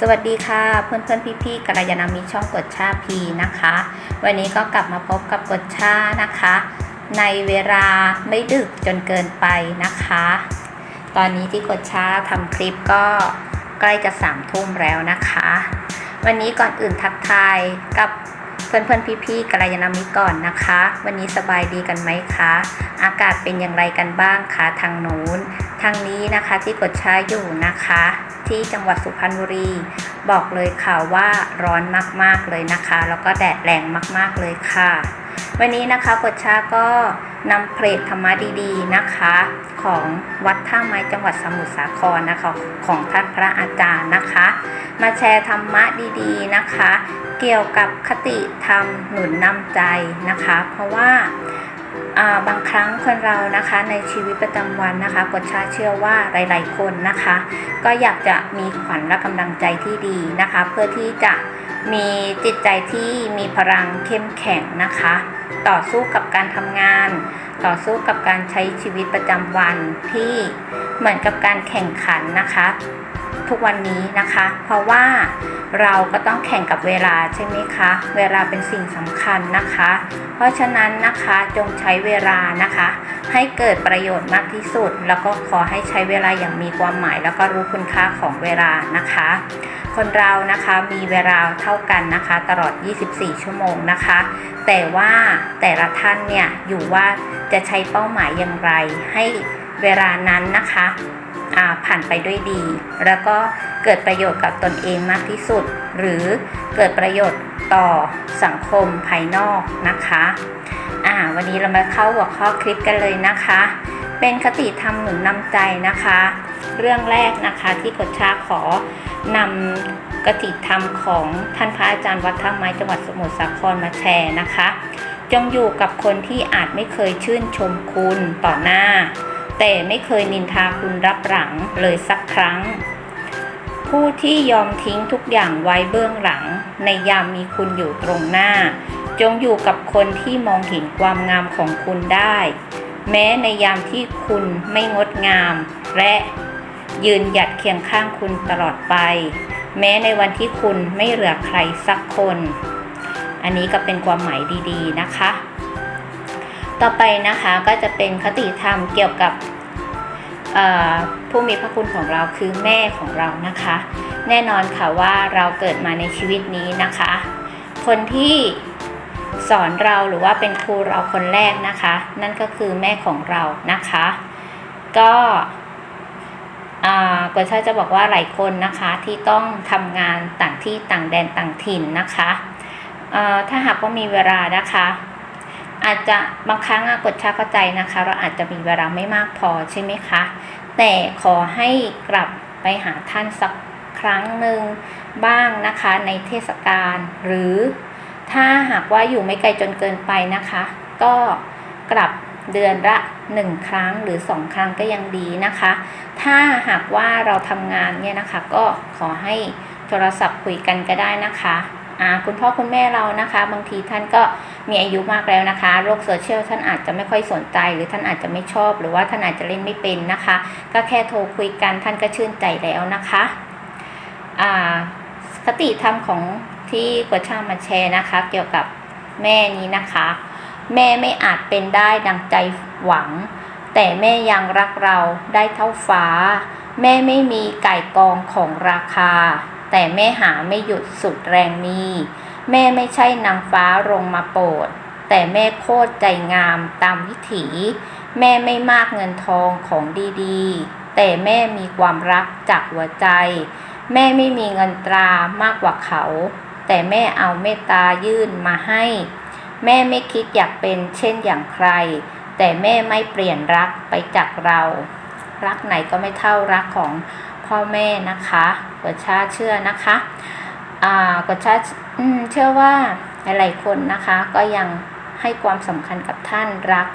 สวัสดีค่ะเพื่อนเพื่อนพี่พี่ๆกัลยาณมิช่องกดชาพีนะคะ วันนี้ก็กลับมาพบกับกดชานะคะ ในเวลาไม่ดึกจนเกินไปนะคะ ตอนนี้ที่กดชาทำคลิปก็ใกล้จะสามทุ่มแล้วนะคะ วันนี้ก่อนอื่นทักทายกับ เพื่อนเพื่อนพี่พี่กัลยาณมิตรก่อนนะคะ วันนี้สบายดีกันไหมคะ อากาศเป็นอย่างไรกันบ้างคะทางนู้น ทางนี้นะคะที่กดใช้อยู่นะคะ ที่จังหวัดสุพรรณบุรี บอกเลยค่ะว่าร้อนมากๆเลยนะคะ แล้วก็แดดแรงมากๆเลยค่ะ วันนี้นะคะกดช้าก็ นำเพลงธรรมะดีๆนะคะ ของวัดท่าไม้จังหวัดสมุทรสาครนะคะของท่านพระอาจารย์นะคะ มาแชร์ธรรมะดีๆนะคะ เกี่ยวกับคติธรรมหนุนนำใจนะคะ เพราะว่าอ่าบางครั้งคนเรานะคะในชีวิตประจำวันนะคะกดชาเชื่อว่าหลาย ๆ คนนะคะ ก็อยากจะมีขวัญและกำลังใจที่ดีนะคะ เพื่อที่จะมีจิตใจที่มีพลังเข้มแข็งนะคะ ต่อสู้กับการทำงาน ต่อสู้กับการใช้ชีวิตประจำวันที่เหมือนกับการแข่งขันนะคะ ทุกวันนี้นะคะ เพราะว่าเราก็ต้องแข่งกับเวลาใช่ไหมคะ เวลาเป็นสิ่งสำคัญนะคะ เพราะฉะนั้นนะคะจงใช้เวลานะคะ ให้เกิดประโยชน์มากที่สุด แล้วก็ขอให้ใช้เวลาอย่างมีความหมาย แล้วก็รู้คุณค่าของเวลานะคะ คนเรานะคะมีเวลาเท่ากันนะคะ ตลอด 24 ชั่วโมงนะคะ แต่ว่าแต่ละท่านเนี่ยอยู่ว่าจะใช้เป้าหมายอย่างไร ให้เวลานั้นนะคะ ผ่านไปด้วยดี แล้วก็เกิดประโยชน์กับตนเองมากที่สุด หรือเกิดประโยชน์ต่อสังคมภายนอกนะคะอ่าวันนี้เรามาเข้าหัวข้อคลิปกันเลยนะคะ เป็นคติธรรมหนุนนำใจนะคะ เรื่องแรกนะคะที่กดชาขอนำกติธรรมของท่านพระอาจารย์วัดท่าไม้จังหวัดสมุทรสาครมาแชร์นะคะ จงอยู่กับคนที่อาจไม่เคยชื่นชมคุณต่อหน้า แต่ไม่เคยนินทาคุณรับหลังเลยสักครั้ง ผู้ที่ยอมทิ้งทุกอย่างไว้เบื้องหลัง ในยามมีคุณอยู่ตรงหน้า จงอยู่กับคนที่มองเห็นความงามของคุณได้ แม้ในยามที่คุณไม่งดงาม และยืนหยัดเคียงข้างคุณตลอดไป แม้ในวันที่คุณไม่เหลือใครสักคน อันนี้ก็เป็นความหมายดี ๆ นะคะ ต่อไปนะคะก็จะเป็นคติธรรมเกี่ยวกับผู้มีพระคุณของเราคือแม่ของเรานะคะ แน่นอนค่ะว่าเราเกิดมาในชีวิตนี้นะคะ คนที่สอนเราหรือว่าเป็นครูเราคนแรกนะคะ นั่นก็คือแม่ของเรานะคะ ก็อากวชาจะบอกว่าหลายคนนะคะที่ต้องทำงานต่างที่ต่างแดนต่างถิ่นนะคะถ้าหากว่ามีเวลานะคะ อาจจะบางครั้งกดชาเข้าใจนะคะ เราอาจจะมีเวลาไม่มากพอใช่ไหมคะ แต่ขอให้กลับไปหาท่านสักครั้งหนึ่งบ้างนะคะในเทศกาลหรือถ้าหากว่าอยู่ไม่ไกลจนเกินไปนะคะ ก็กลับเดือนละหนึ่งครั้งหรือสองครั้งก็ยังดีนะคะ ถ้าหากว่าเราทำงานเนี่ยนะคะ ก็ขอให้โทรศัพท์คุยกันก็ได้นะคะ คุณพ่อคุณแม่เรานะคะ บางทีท่านก็มีอายุมากแล้วนะคะโลกโซเชียลท่านอาจจะไม่ค่อยสนใจ หรือท่านอาจจะไม่ชอบ หรือว่าท่านอาจจะเล่นไม่เป็นนะคะ ก็แค่โทรคุยกันท่านก็ชื่นใจแล้วนะคะคติธรรมของที่กวดช่างมาแชร์นะคะ เกี่ยวกับแม่นี้นะคะ แม่ไม่อาจเป็นได้ดังใจหวัง แต่แม่ยังรักเราได้เท่าฟ้า แม่ไม่มีไก่กองของราคา แต่แม่หาไม่หยุดสุดแรงมีแม่ไม่ใช่นางฟ้าลงมาโปรด แต่แม่โคตรใจงามตามวิถี แม่ไม่มากเงินทองของดีๆ แต่แม่มีความรักจากหัวใจ แม่ไม่มีเงินตรามากกว่าเขา แต่แม่เอาเมตตายื่นมาให้ แม่ไม่คิดอยากเป็นเช่นอย่างใคร แต่แม่ไม่เปลี่ยนรักไปจากเรา รักไหนก็ไม่เท่ารักของ พ่อแม่นะคะกวดชาเชื่อนะคะอ่ากวดชาเชื่อว่าหลายๆคนนะคะก็ยังให้ความสำคัญกับท่านรัก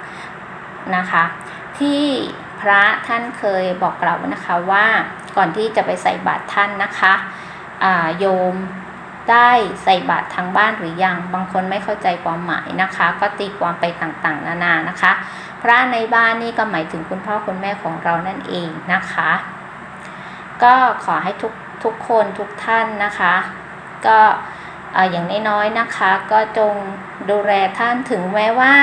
นะคะ ที่พระท่านเคยบอกเรานะคะว่าก่อนที่จะไปใส่บาตรท่านนะคะอ่าโยมได้ใส่บาตรทางบ้านหรือยัง บางคนไม่เข้าใจความหมายนะคะ ก็ตีความไปต่างๆ นานานะคะ พระในบ้านนี่ก็หมายถึงคุณพ่อคุณแม่ของเรานั่นเองนะคะ ก็ขอให้ทุกทุกคนทุกท่านนะคะ ก็อย่างน้อยๆนะคะ ก็จงดูแลท่านถึงแม้ว่า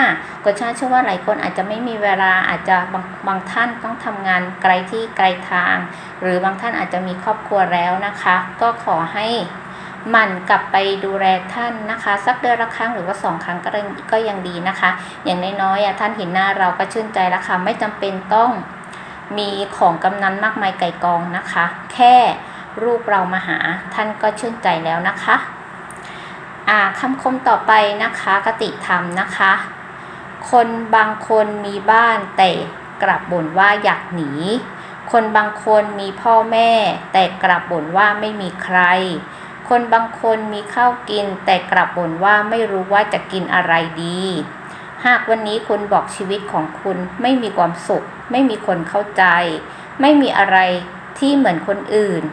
กฎชาเชื่อว่าหลายคนอาจจะไม่มีเวลาอาจจะบางบางท่านต้องทำงานไกลที่ไกลทาง หรือบางท่านอาจจะมีครอบครัวแล้วนะคะ ก็ขอให้มันกลับไปดูแลท่านนะคะ สักเดือนละครั้งหรือว่าสองครั้งก็ยังก็ยังดีนะคะ อย่างน้อยๆท่านเห็นหน้าเราก็ชื่นใจแล้วค่ะไม่จำเป็นต้อง มีของกำนันมากมายไก่กองนะคะ แค่รูปเรามาหาท่านก็ชื่นใจแล้วนะคะอ่าคำคมต่อไปนะคะคติธรรมนะคะ คนบางคนมีบ้านแต่กลับบ่นว่าอยากหนี คนบางคนมีพ่อแม่ แต่กลับบ่นว่าไม่มีใคร คนบางคนมีข้าวกิน แต่กลับบ่นว่าไม่รู้ว่าจะกินอะไรดี หากวันนี้คุณบอกชีวิตของคุณไม่มีความสุข ไม่มีคนเข้าใจ ไม่มีอะไรที่เหมือนคนอื่น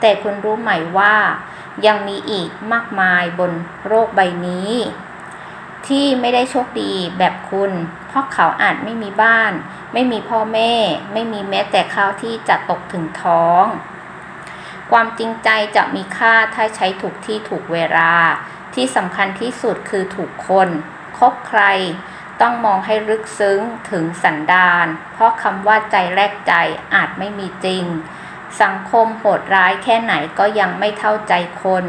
แต่คุณรู้ไหมว่า ยังมีอีกมากมายบนโลกใบนี้ ที่ไม่ได้โชคดีแบบคุณ เพราะเขาอาจไม่มีบ้าน ไม่มีพ่อแม่ ไม่มีแม้แต่ข้าวที่จะตกถึงท้อง ความจริงใจจะมีค่าถ้าใช้ถูกที่ถูกเวลา ที่สำคัญที่สุดคือถูกคนคบใคร ต้องมองให้ลึกซึ้งถึงสันดาน เพราะคำว่าใจแลกใจอาจไม่มีจริง สังคมโหดร้ายแค่ไหนก็ยังไม่เท่าใจคน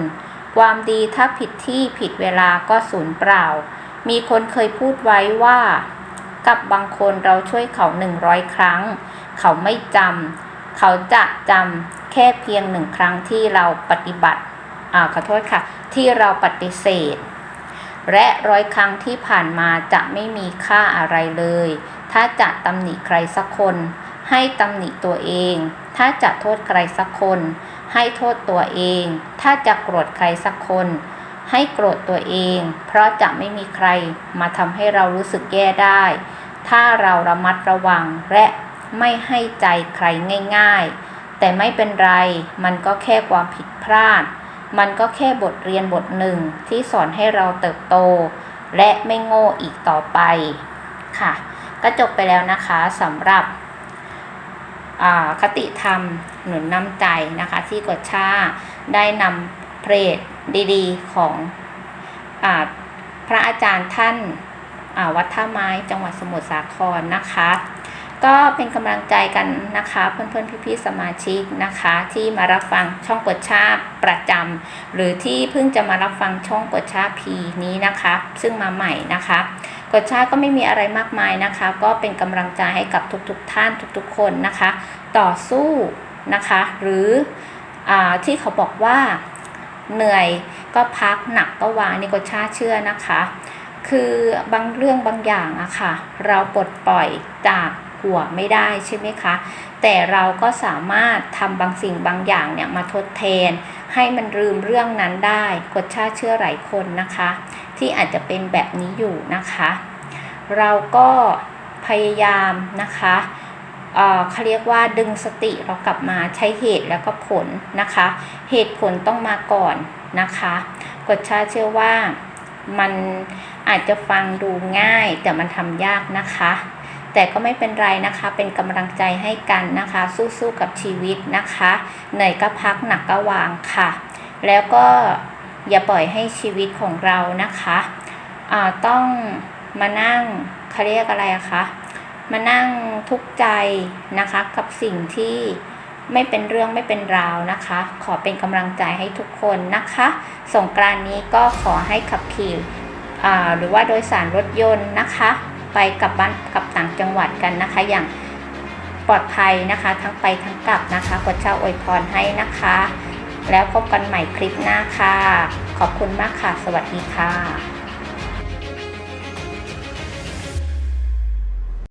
ความดีถ้าผิดที่ผิดเวลาก็สูญเปล่า มีคนเคยพูดไว้ว่า กับบางคนเราช่วยเขาหนึ่งร้อยครั้ง เขาไม่จำเขาจะจำแค่เพียงหนึ่งครั้งที่เราปฏิบัติอ่าขอโทษค่ะ ที่เราปฏิเสธ และร้อยครั้งที่ผ่านมาจะไม่มีค่าอะไรเลย ถ้าจะตำหนิใครสักคน ให้ตำหนิตัวเอง ถ้าจะโทษใครสักคน ให้โทษตัวเอง ถ้าจะโกรธใครสักคน ให้โกรธตัวเอง เพราะจะไม่มีใครมาทำให้เรารู้สึกแย่ได้ ถ้าเราระมัดระวังและไม่ให้ใจใครง่าย ๆ แต่ไม่เป็นไร มันก็แค่ความผิดพลาด มันก็แค่บทเรียนบทหนึ่งที่สอนให้เราเติบโต และไม่โง่อีกต่อไปค่ะ ก็จบไปแล้วนะคะสำหรับคติธรรมหนุนนำใจนะคะ ที่กดชาได้นำเพลงดีๆ ของอพระอาจารย์ท่านวัดท่าไม้จังหวัดสมุทรสาครนะคะ ก็เป็นกำลังใจกันนะคะ เพื่อนๆพี่ๆสมาชิกนะคะ ที่มารับฟังช่องกดชาประจำหรือที่เพิ่งจะมารับฟังช่องกดชาพีนี้นะคะ ซึ่งมาใหม่นะคะกดชาก็ไม่มีอะไรมากมายนะคะ ก็เป็นกำลังใจให้กับทุกๆท่านทุกๆ คนนะคะ ต่อสู้นะคะ หรืออาที่เขาบอกว่าเหนื่อยก็พักหนักก็วางนี่กดชาเชื่อนะคะ คือบางเรื่องบางอย่างอะค่ะ เราปลดปล่อยจาก หัวไม่ได้ใช่ไหมคะ แต่เราก็สามารถทำบางสิ่งบางอย่างเนี่ยมาทดแทน ให้มันลืมเรื่องนั้นได้กดชาเชื่อหลายคนนะคะ ที่อาจจะเป็นแบบนี้อยู่นะคะ เราก็พยายามนะคะเอ่อเขาเรียกว่าดึงสติเรากลับมาใช้เหตุแล้วก็ผลนะคะ เหตุผลต้องมาก่อนนะคะกดชาเชื่อว่ามันอาจจะฟังดูง่ายแต่มันทำยากนะคะ แต่ก็ไม่เป็นไรนะคะ เป็นกำลังใจให้กันนะคะ สู้ๆกับชีวิตนะคะเหนื่อยก็พักหนักก็วางค่ะ แล้วก็อย่าปล่อยให้ชีวิตของเรานะคะอ่าต้องมานั่งเขาเรียกอะไรคะมานั่งทุกข์ใจนะคะกับสิ่งที่ไม่เป็นเรื่องไม่เป็นราวนะคะ ขอเป็นกำลังใจให้ทุกคนนะคะ สงกรานนี้ก็ขอให้ขับขี่อ่าหรือว่าโดยสารรถยนต์นะคะ ไปกลับบ้านกลับต่างจังหวัดกันนะคะ อย่างปลอดภัยนะคะ ทั้งไปทั้งกลับนะคะกดเช้าอวยพรให้นะคะ แล้วพบกันใหม่คลิปหน้าค่ะ ขอบคุณมากค่ะ สวัสดีค่ะ